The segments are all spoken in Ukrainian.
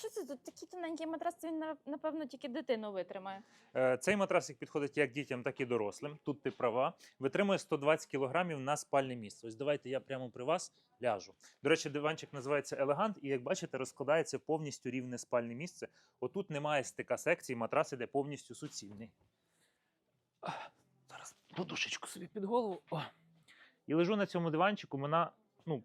Що це тут такий тоненький матрас? Це він напевно тільки дитину витримає. Е, Цей матрасик підходить як дітям, так і дорослим. Тут ти права. Витримує 120 кг на спальне місце. Ось давайте я прямо при вас ляжу. До речі, диванчик називається Елегант, і як бачите, розкладається повністю рівне спальне місце. Отут немає стика секції, матрас іде повністю суцільний. Зараз подушечку собі під голову. О. І лежу на цьому диванчику. Вона, ну,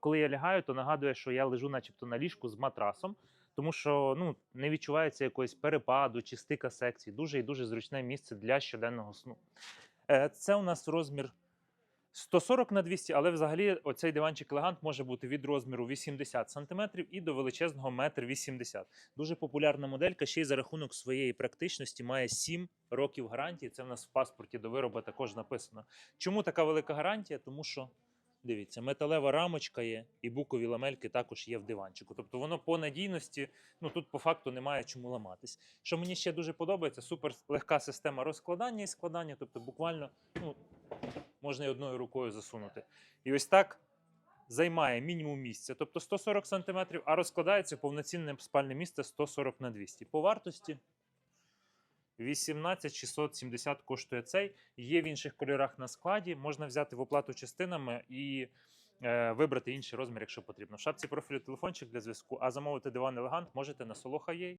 коли я лягаю, то нагадує, що я лежу, начебто, на ліжку з матрасом тому що ну, не відчувається якогось перепаду чи стика секцій. Дуже і дуже зручне місце для щоденного сну. Е, Це у нас розмір 140 на 200, але взагалі оцей диванчик елегант може бути від розміру 80 см і до величезного 1,80 м. Дуже популярна моделька, ще й за рахунок своєї практичності має 7 років гарантії. Це в нас в паспорті до виробу також написано. Чому така велика гарантія? Тому що Дивіться, металева рамочка є, і букові ламельки також є в диванчику. Тобто воно по надійності, ну тут по факту немає чому ламатись. Що мені ще дуже подобається, супер легка система розкладання і складання, тобто буквально ну, можна і одною рукою засунути. І ось так займає мінімум місця, тобто 140 см, а розкладається повноцінне спальне місце 140 на 200. По вартості 18 670 коштує цей. Є в інших кольорах на складі. Можна взяти в оплату частинами і е, вибрати інший розмір, якщо потрібно. В шапці профілю телефончик для зв'язку. А замовити диван елегант можете на Солоха.ua.